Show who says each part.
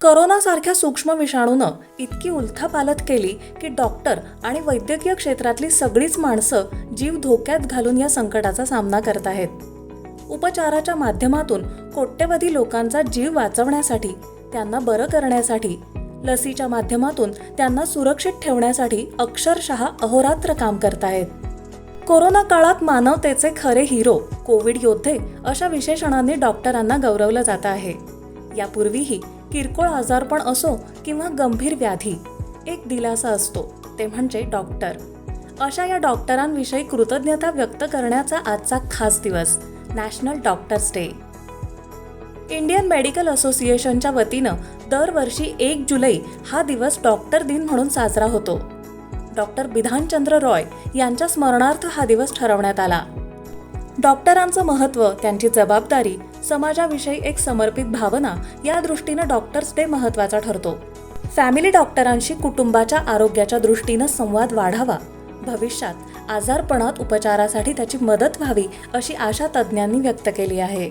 Speaker 1: करोनासारख्या सूक्ष्म विषाणूनं इतकी उलथापालथ केली की डॉक्टर आणि वैद्यकीय क्षेत्रातली सगळीच माणसं जीव धोक्यात घालून या संकटाचा सामना करत आहेत. उपचाराच्या माध्यमातून कोट्यवधी लोकांचा जीव वाचवण्यासाठी त्यांना बरं करण्यासाठी लसीच्या माध्यमातून त्यांना सुरक्षित ठेवण्यासाठी अक्षरशः अहोरात्र काम करतायत कोरोना काळात मानवतेचे खरे हिरो कोविड योद्धे अशा विशेषणांनी डॉक्टरांना गौरवलं जात आहे. यापूर्वीही किरकोळ आजारपण असो किंवा गंभीर व्याधी एक दिलासा असतो ते म्हणजे डॉक्टर. अशा या डॉक्टरांविषयी कृतज्ञता व्यक्त करण्याचा आजचा खास दिवस national doctors day. Indian medical असोसिएशनच्या वतीनं दरवर्षी एक जुलै हा दिवस डॉक्टर दिन म्हणून साजरा होतो. डॉक्टर बिधानचंद्र रॉय यांच्या स्मरणार्थ हा दिवस ठरवण्यात आला. डॉक्टरांचं महत्त्व त्यांची जबाबदारी समाजाविषयी एक समर्पित भावना या दृष्टीनं डॉक्टर्स डे महत्त्वाचा ठरतो. फॅमिली डॉक्टरांशी कुटुंबाच्या आरोग्याच्या दृष्टीनं संवाद वाढावा. भविष्यात आजारपणात उपचारासाठी त्याची मदत व्हावी अशी आशा तज्ज्ञांनी व्यक्त केली आहे.